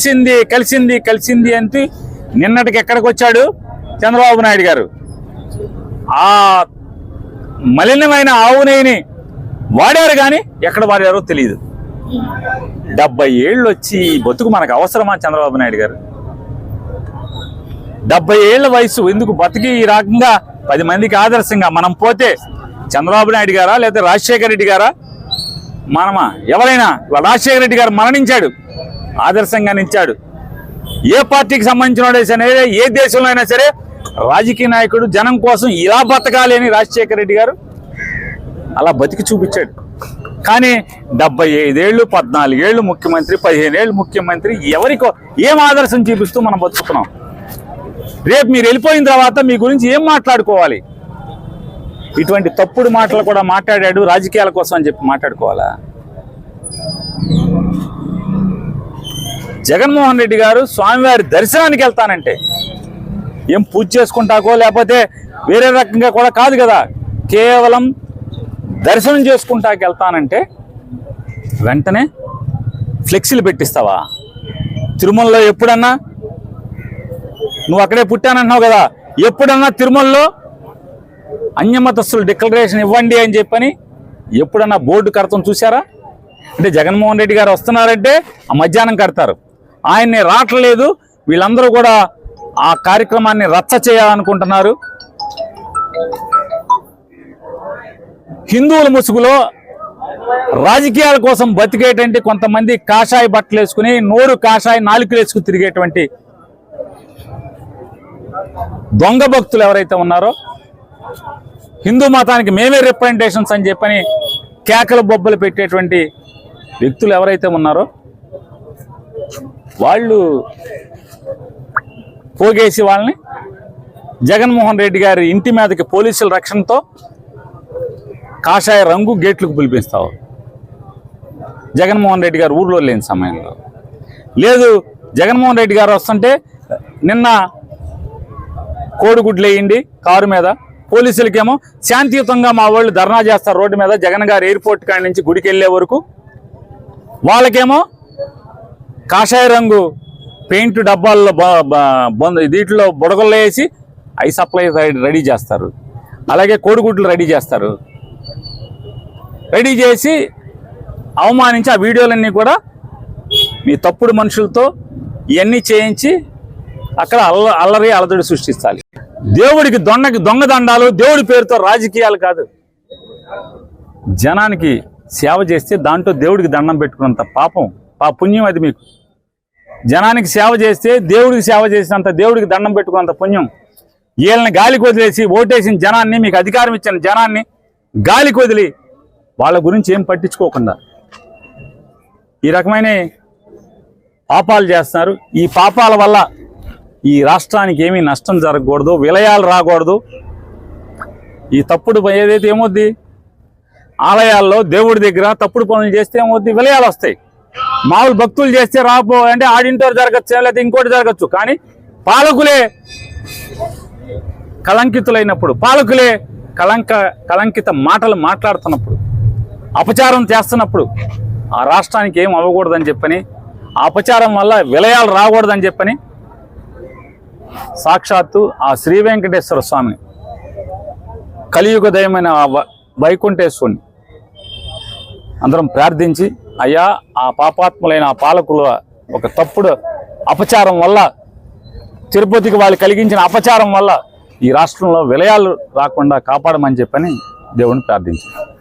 కలిసింది కలిసింది కలిసింది అంటే నిన్నటికి ఎక్కడికి వచ్చాడు? చంద్రబాబు నాయుడు గారు. ఆ మలినమైన ఆవు నెయ్యిని వాడారు కానీ ఎక్కడ వాడారో తెలియదు డెబ్బై ఏళ్ళు వచ్చి ఈ బతుకు మనకు అవసరమా చంద్రబాబు నాయుడు గారు? డెబ్బై ఏళ్ళ వయసు ఎందుకు బతికి ఈ రకంగా పది మందికి ఆదర్శంగా మనం పోతే చంద్రబాబు నాయుడు గారా లేదా రాజశేఖర రెడ్డి గారా? మనమా? ఎవరైనా? రాజశేఖర రెడ్డి గారు మరణించాడు. ఆదర్శంగా నిలిచాడు. ఏ పార్టీకి సంబంధించిన సరే ఏ దేశంలో అయినా సరే రాజకీయ నాయకుడు జనం కోసం ఇలా బతకాలి అని రాజశేఖర రెడ్డి గారు అలా బతికి చూపించాడు. కానీ డెబ్బై ఐదేళ్ళు పద్నాలుగేళ్ళు ముఖ్యమంత్రి పదిహేనేళ్ళు ముఖ్యమంత్రి ఎవరికో ఏం ఆదర్శం చూపిస్తూ మనం బతుకుతున్నాం? రేపు మీరు వెళ్ళిపోయిన తర్వాత మీ గురించి ఏం మాట్లాడుకోవాలి? ఇటువంటి తప్పుడు మాటలు కూడా మాట్లాడాడు రాజకీయాల కోసం అని చెప్పి మాట్లాడుకోవాలా? జగన్మోహన్ రెడ్డి గారు స్వామివారి దర్శనానికి వెళ్తానంటే ఏం పూజ చేసుకుంటాకో లేకపోతే వేరే రకంగా కూడా కాదు కదా. కేవలం దర్శనం చేసుకుంటాకి వెళ్తానంటే వెంటనే ఫ్లెక్సీలు పెట్టిస్తావా? తిరుమలలో ఎప్పుడన్నా? నువ్వు అక్కడే పుట్టానంటున్నావు కదా. ఎప్పుడన్నా తిరుమలలో? అన్యమతస్తులు డిక్లరేషన్ ఇవ్వండి అని చెప్పని ఎప్పుడన్నా బోర్డు కడతాం చూసారా అంటే జగన్మోహన్ రెడ్డి గారు వస్తున్నారంటే ఆ మధ్యాహ్నం కడతారు. ఆయన్ని రావట్లేదు. వీళ్ళందరూ కూడా ఆ కార్యక్రమాన్ని రచ్చ చేయాలనుకుంటున్నారు. హిందువుల ముసుగులో రాజకీయాల కోసం బతికేటువంటి కొంతమంది కాషాయ బట్టలు వేసుకుని నోరు కాషాయ నాలుకలు వేసుకుని తిరిగేటువంటి దొంగ భక్తులు ఎవరైతే ఉన్నారో హిందూ మతానికి మేమే రిప్రజెంటేషన్స్ అని చెప్పని కేకలు బొబ్బలు పెట్టేటువంటి వ్యక్తులు ఎవరైతే ఉన్నారో వాళ్ళు పోగేసి వాళ్ళని జగన్మోహన్ రెడ్డి గారి ఇంటి మీదకి పోలీసుల రక్షణతో కాషాయ రంగు గేట్లకు పిలిపిస్తావు. జగన్మోహన్ రెడ్డి గారు ఊర్లో లేని సమయంలో. లేదు జగన్మోహన్ రెడ్డి గారు వస్తుంటే నిన్న కోడిగుడ్లు వేయండి కారు మీద. పోలీసులకేమో శాంతియుతంగా మా వాళ్ళు ధర్నా చేస్తారు రోడ్డు మీద. జగన్ గారు ఎయిర్పోర్ట్ కాడి నుంచి గుడికి వెళ్ళే వరకు. వాళ్ళకేమో కాషాయ రంగు పెయింట్ డబ్బాల్లో బొంద దీంట్లో బుడగల్లో వేసి ఐ సప్లై రెడీ చేస్తారు. అలాగే కోడిగుడ్లు రెడీ చేస్తారు. రెడీ చేసి అవమానించి ఆ వీడియోలన్నీ కూడా మీ తప్పుడు మనుషులతో ఇవన్నీ చేయించి అక్కడ అల్ల అల్లరి అలదడి సృష్టించాలి దేవుడికి దొంగకి దొంగ దండాలు దేవుడి పేరుతో రాజకీయాలు కాదు. జనానికి సేవ చేస్తే దాంట్లో దేవుడికి దండం పెట్టుకున్నంత పాపం పా పుణ్యం అది మీకు. జనానికి సేవ చేస్తే దేవుడికి సేవ చేసినంత దేవుడికి దండం పెట్టుకున్నంత పుణ్యం. వీళ్ళని గాలికి వదిలేసి ఓటేసిన జనాన్ని మీకు అధికారం ఇచ్చిన జనాన్ని గాలికి వదిలి వాళ్ళ గురించి ఏం పట్టించుకోకుండా ఈ రకమైన పాపాలు చేస్తున్నారు. ఈ పాపాల వల్ల ఈ రాష్ట్రానికి ఏమీ నష్టం జరగకూడదు విలయాలు రాకూడదు. ఈ తప్పుడు ఏదైతే ఏమొద్ది ఆలయాల్లో దేవుడి దగ్గర తప్పుడు పనులు చేస్తే ఏమొద్ది విలయాలు వస్తాయి. మామూలు భక్తులు చేస్తే రాపో అంటే ఆడింటోరు జరగచ్చు లేకపోతే ఇంకోటి జరగచ్చు. కానీ పాలకులే కలంకితులైనప్పుడు పాలకులే కలంక కలంకిత మాటలు మాట్లాడుతున్నప్పుడు అపచారం చేస్తున్నప్పుడు ఆ రాష్ట్రానికి ఏం అవ్వకూడదని చెప్పని ఆ అపచారం వల్ల విలయాలు రాకూడదని చెప్పని సాక్షాత్తు ఆ శ్రీ వెంకటేశ్వర స్వామిని కలియుగ దయమైన ఆ వైకుంఠేశ్వరుని అందరం ప్రార్థించి అయ్యా ఆ పాపాత్ములైన ఆ పాలకుల ఒక తప్పుడు అపచారం వల్ల తిరుపతికి వాళ్ళు కలిగించిన అపచారం వల్ల ఈ రాష్ట్రంలో విలయాలు రాకుండా కాపాడమని చెప్పని దేవుని ప్రార్థించారు